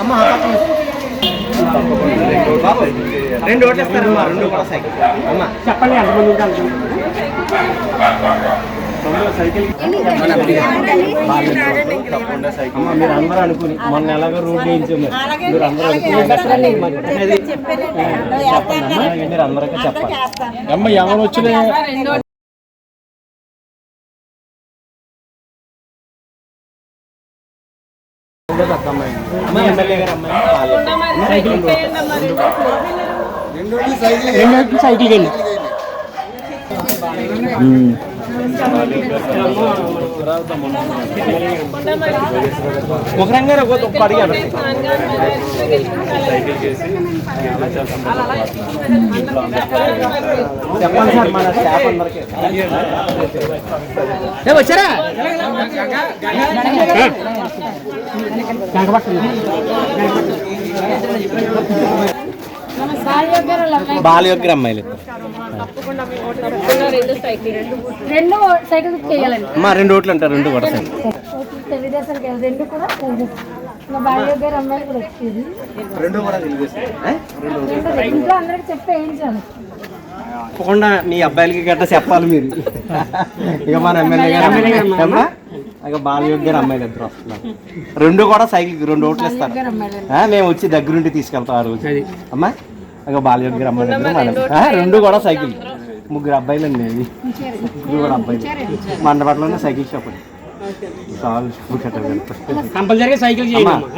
అమ్మ రెండు ఓట్లు ఇస్తారమ్మా రెండు కూడా సైకిల్ అమ్మ. చెప్పండి ఎంతమంది ఉంటారు. అమ్మ మీరు అందరూ అనుకుని మొన్న ఎలాగో రోడ్డు వేయించాం మీరు. అందరూ అనుకుని అది చెప్పండి. అమ్మా మీరు అందరికీ చెప్పాలి. అమ్మ ఎవరు వచ్చినా అమ్మ ఎమ్మెల్యే గారు అమ్మాయి సైకిల్ రెండు సైకిల్ వెళ్ళి ఒక ఒక్క అడిగారు చెప్పండి సార్ మన స్టాఫ్ అందరికీ వచ్చారా కనకపట్నం బాలయోగ్య అమ్మాయిలు రెండు సైకిల్ చేయాలండి. అమ్మా రెండు ఓట్లు అంటారు రెండు కూడా సార్ తెలుగుదేశానికి వెళ్ళి రెండు కూడా తెలుగుదేశం మా బాల్య గారు అమ్మాయిలు కూడా వచ్చేది. రెండు కూడా తెలుగుదేశం. రెండు ఇంట్లో అందరికి చెప్పి వేయించాను తప్పకుండా మీ అబ్బాయిలకి గట్రా చెప్పాలి మీరు. ఇక మన ఎమ్మెల్యే గారు అమ్మా ఇక బాలయోగ్య గారు అమ్మాయిలు ఇద్దరు వస్తున్నారు. రెండు కూడా సైకిల్ రెండు ఓట్లు ఇస్తారు. మేము వచ్చి దగ్గరుండి తీసుకెళ్తాం ఆ రోజు. అమ్మా? ఇక బాలయోగ్య గారు అమ్మాయిలు ఇద్దరు మన- రెండు కూడా సైకిల్. ముగ్గురు అబ్బాయిలు అండి ఇవి. ముగ్గురు కూడా అబ్బాయిలు. మండపట్లోనే సైకిల్ షాప్ అండి. కంపల్సరీగా సైకిల్ చేయండి.